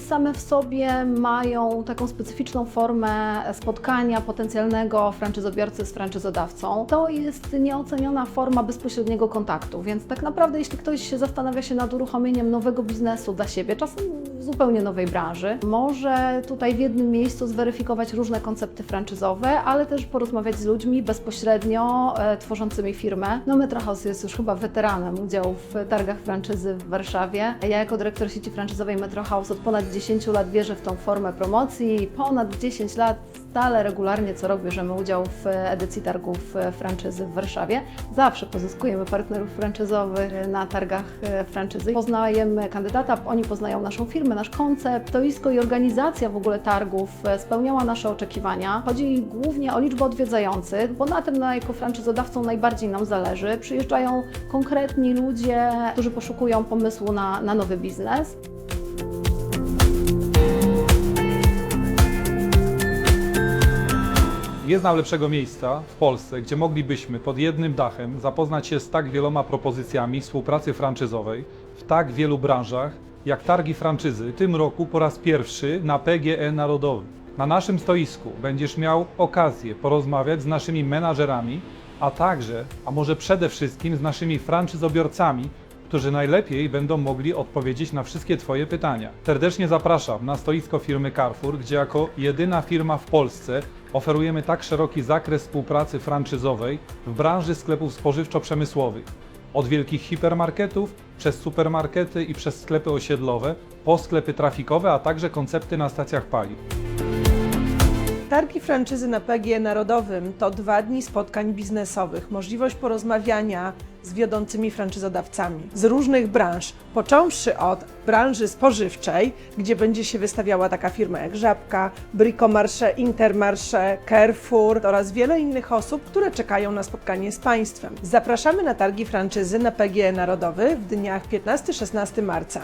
same w sobie mają taką specyficzną formę spotkania potencjalnego franczyzobiorcy z franczyzodawcą. To jest nieoceniona forma bezpośredniego kontaktu, więc tak naprawdę jeśli ktoś zastanawia się nad uruchomieniem nowego biznesu dla siebie, czasem zupełnie nowej branży, może tutaj w jednym miejscu zweryfikować różne koncepty franczyzowe, ale też porozmawiać z ludźmi bezpośrednio e, tworzącymi firmę. No Metrohouse jest już chyba weteranem udziału w targach franczyzy w Warszawie. Ja jako dyrektor sieci franczyzowej Metrohouse od ponad 10 lat wierzę w tą formę promocji i ponad 10 lat stale, regularnie co rok bierzemy udział w edycji targów e, franczyzy w Warszawie. Zawsze pozyskujemy partnerów franczyzowych na targach e, franczyzy. Poznajemy kandydata, oni poznają naszą firmę, nasz koncept, stoisko i organizacja w ogóle targów e, spełniała nasze oczekiwania. Chodzi głównie o liczbę odwiedzających, bo na tym na jako franczyzodawcą najbardziej nam zależy. Przyjeżdżają konkretni ludzie, którzy poszukują pomysłu na, na nowy biznes. Nie znam lepszego miejsca w Polsce, gdzie moglibyśmy pod jednym dachem zapoznać się z tak wieloma propozycjami współpracy franczyzowej w tak wielu branżach, jak targi franczyzy tym roku po raz pierwszy na PGE Narodowym. Na naszym stoisku będziesz miał okazję porozmawiać z naszymi menadżerami, a także, a może przede wszystkim z naszymi franczyzobiorcami, którzy najlepiej będą mogli odpowiedzieć na wszystkie Twoje pytania. Serdecznie zapraszam na stoisko firmy Carrefour, gdzie jako jedyna firma w Polsce oferujemy tak szeroki zakres współpracy franczyzowej w branży sklepów spożywczo-przemysłowych. Od wielkich hipermarketów, przez supermarkety i przez sklepy osiedlowe, po sklepy trafikowe, a także koncepty na stacjach paliw. Targi franczyzy na PGE Narodowym to dwa dni spotkań biznesowych, możliwość porozmawiania z wiodącymi franczyzodawcami z różnych branż, począwszy od branży spożywczej, gdzie będzie się wystawiała taka firma jak Żabka, Bricomarché, Intermarché, Carrefour oraz wiele innych osób, które czekają na spotkanie z Państwem. Zapraszamy na targi franczyzy na PGE Narodowy w dniach 15-16 marca.